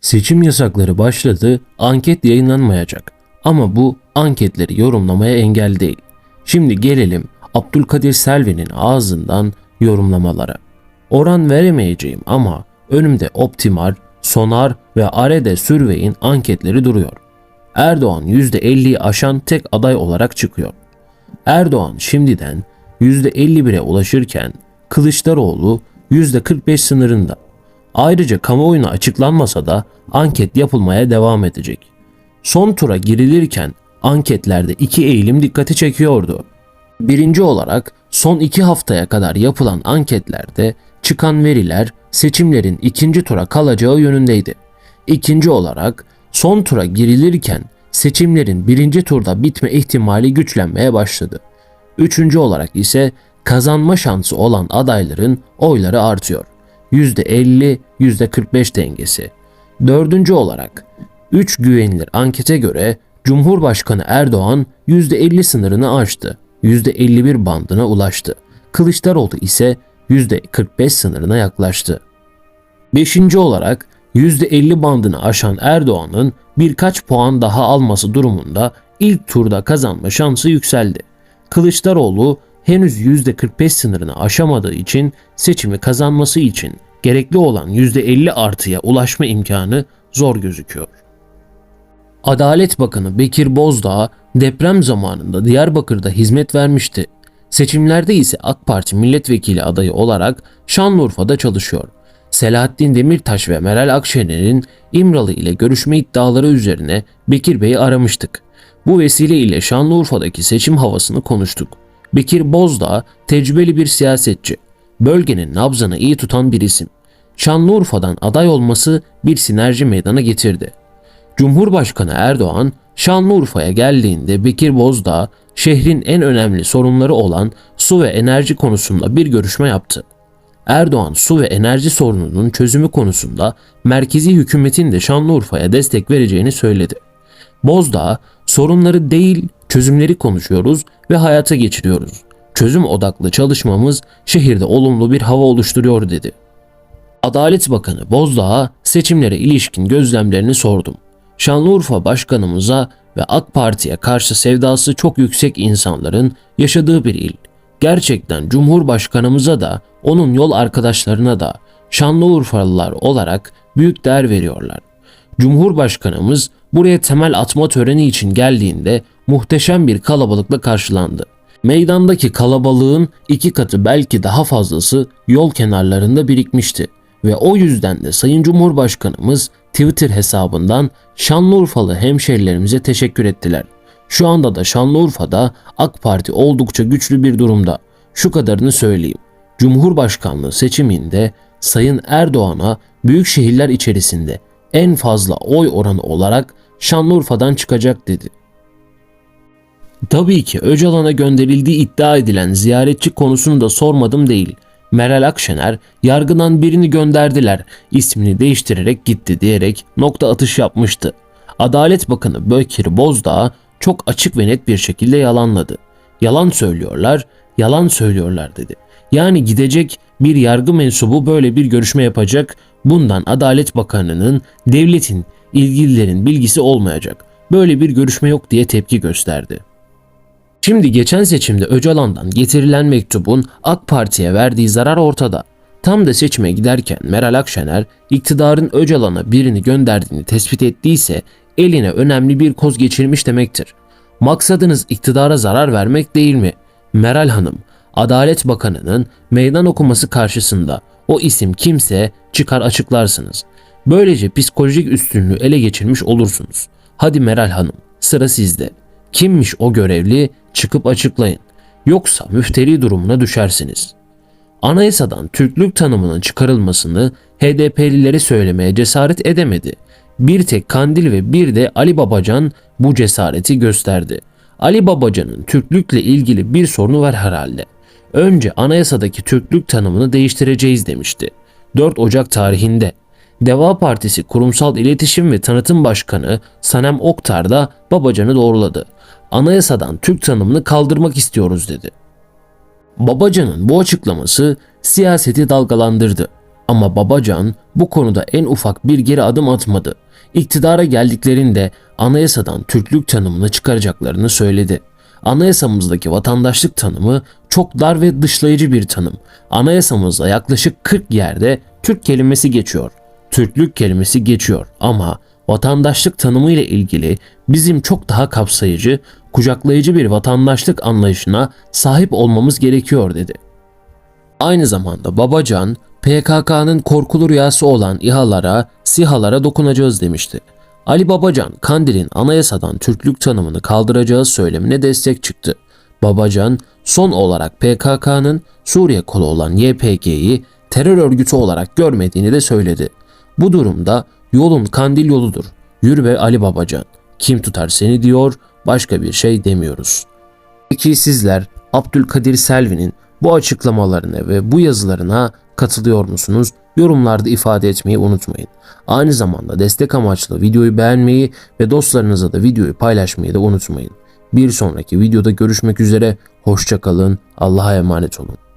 Seçim yasakları başladı, anket yayınlanmayacak. Ama bu anketleri yorumlamaya engel değil. Şimdi gelelim Abdülkadir Selvi'nin ağzından yorumlamalara. Oran veremeyeceğim ama önümde Optimar, Sonar ve Arede Survey'in anketleri duruyor. Erdoğan %50'yi aşan tek aday olarak çıkıyor. Erdoğan şimdiden %51'e ulaşırken Kılıçdaroğlu %45 sınırında. Ayrıca kamuoyuna açıklanmasa da anket yapılmaya devam edecek. Son tura girilirken anketlerde iki eğilim dikkati çekiyordu. Birinci olarak son iki haftaya kadar yapılan anketlerde çıkan veriler seçimlerin ikinci tura kalacağı yönündeydi. İkinci olarak son tura girilirken seçimlerin birinci turda bitme ihtimali güçlenmeye başladı. Üçüncü olarak ise kazanma şansı olan adayların oyları artıyor. %50, %45 dengesi. Dördüncü olarak 3 güvenilir ankete göre Cumhurbaşkanı Erdoğan %50 sınırını aştı. %51 bandına ulaştı. Kılıçdaroğlu ise %45 sınırına yaklaştı. Beşinci olarak %50 bandını aşan Erdoğan'ın birkaç puan daha alması durumunda ilk turda kazanma şansı yükseldi. Kılıçdaroğlu henüz %45 sınırını aşamadığı için seçimi kazanması için gerekli olan %50 artıya ulaşma imkanı zor gözüküyor. Adalet Bakanı Bekir Bozdağ deprem zamanında Diyarbakır'da hizmet vermişti. Seçimlerde ise AK Parti milletvekili adayı olarak Şanlıurfa'da çalışıyor. Selahattin Demirtaş ve Meral Akşener'in İmralı ile görüşme iddiaları üzerine Bekir Bey'i aramıştık. Bu vesile ile Şanlıurfa'daki seçim havasını konuştuk. Bekir Bozdağ tecrübeli bir siyasetçi. Bölgenin nabzını iyi tutan bir isim. Şanlıurfa'dan aday olması bir sinerji meydana getirdi. Cumhurbaşkanı Erdoğan Şanlıurfa'ya geldiğinde Bekir Bozdağ şehrin en önemli sorunları olan su ve enerji konusunda bir görüşme yaptı. Erdoğan su ve enerji sorununun çözümü konusunda merkezi hükümetin de Şanlıurfa'ya destek vereceğini söyledi. Bozdağ, sorunları değil çözümleri konuşuyoruz ve hayata geçiriyoruz. Çözüm odaklı çalışmamız şehirde olumlu bir hava oluşturuyor dedi. Adalet Bakanı Bozdağ'a seçimlere ilişkin gözlemlerini sordum. Şanlıurfa Başkanımıza ve AK Parti'ye karşı sevdası çok yüksek insanların yaşadığı bir il. Gerçekten Cumhurbaşkanımıza da onun yol arkadaşlarına da Şanlıurfalılar olarak büyük değer veriyorlar. Cumhurbaşkanımız buraya temel atma töreni için geldiğinde muhteşem bir kalabalıkla karşılandı. Meydandaki kalabalığın iki katı belki daha fazlası yol kenarlarında birikmişti ve o yüzden de Sayın Cumhurbaşkanımız Twitter hesabından Şanlıurfalı hemşerilerimize teşekkür ettiler. Şu anda da Şanlıurfa'da AK Parti oldukça güçlü bir durumda. Şu kadarını söyleyeyim. Cumhurbaşkanlığı seçiminde Sayın Erdoğan'a büyük şehirler içerisinde en fazla oy oranı olarak Şanlıurfa'dan çıkacak dedi. Tabii ki Öcalan'a gönderildiği iddia edilen ziyaretçi konusunu da sormadım değil. Meral Akşener yargıdan birini gönderdiler, ismini değiştirerek gitti diyerek nokta atış yapmıştı. Adalet Bakanı Bekir Bozdağ çok açık ve net bir şekilde yalanladı. Yalan söylüyorlar, yalan söylüyorlar dedi. Yani gidecek bir yargı mensubu böyle bir görüşme yapacak, bundan Adalet Bakanı'nın, devletin, ilgililerin bilgisi olmayacak. Böyle bir görüşme yok diye tepki gösterdi. Şimdi geçen seçimde Öcalan'dan getirilen mektubun AK Parti'ye verdiği zarar ortada. Tam da seçime giderken Meral Akşener iktidarın Öcalan'a birini gönderdiğini tespit ettiyse eline önemli bir koz geçirmiş demektir. Maksadınız iktidara zarar vermek değil mi? Meral Hanım, Adalet Bakanı'nın meydan okuması karşısında o isim kimse çıkar açıklarsınız. Böylece psikolojik üstünlüğü ele geçirmiş olursunuz. Hadi Meral Hanım, sıra sizde. Kimmiş o görevli çıkıp açıklayın. Yoksa müfteri durumuna düşersiniz. Anayasadan Türklük tanımının çıkarılmasını HDP'lileri söylemeye cesaret edemedi. Bir tek Kandil ve bir de Ali Babacan bu cesareti gösterdi. Ali Babacan'ın Türklükle ilgili bir sorunu var herhalde. Önce anayasadaki Türklük tanımını değiştireceğiz demişti. 4 Ocak tarihinde Deva Partisi Kurumsal İletişim ve Tanıtım Başkanı Sanem Oktar da Babacan'ı doğruladı. Anayasadan Türk tanımını kaldırmak istiyoruz dedi. Babacan'ın bu açıklaması siyaseti dalgalandırdı. Ama Babacan bu konuda en ufak bir geri adım atmadı. İktidara geldiklerinde anayasadan Türklük tanımını çıkaracaklarını söyledi. Anayasamızdaki vatandaşlık tanımı çok dar ve dışlayıcı bir tanım. Anayasamızda yaklaşık 40 yerde Türk kelimesi geçiyor. Türklük kelimesi geçiyor ama vatandaşlık tanımı ile ilgili bizim çok daha kapsayıcı, kucaklayıcı bir vatandaşlık anlayışına sahip olmamız gerekiyor dedi. Aynı zamanda Babacan, PKK'nın korkulu rüyası olan İHA'lara, SİHA'lara dokunacağız demişti. Ali Babacan, Kandil'in anayasadan Türklük tanımını kaldıracağı söylemine destek çıktı. Babacan, son olarak PKK'nın Suriye kolu olan YPG'yi terör örgütü olarak görmediğini de söyledi. Bu durumda yolun Kandil yoludur. Yürü be Ali Babacan. Kim tutar seni diyor, başka bir şey demiyoruz. Peki sizler Abdülkadir Selvi'nin bu açıklamalarına ve bu yazılarına katılıyor musunuz? Yorumlarda ifade etmeyi unutmayın. Aynı zamanda destek amaçlı videoyu beğenmeyi ve dostlarınıza da videoyu paylaşmayı da unutmayın. Bir sonraki videoda görüşmek üzere. Hoşçakalın. Allah'a emanet olun.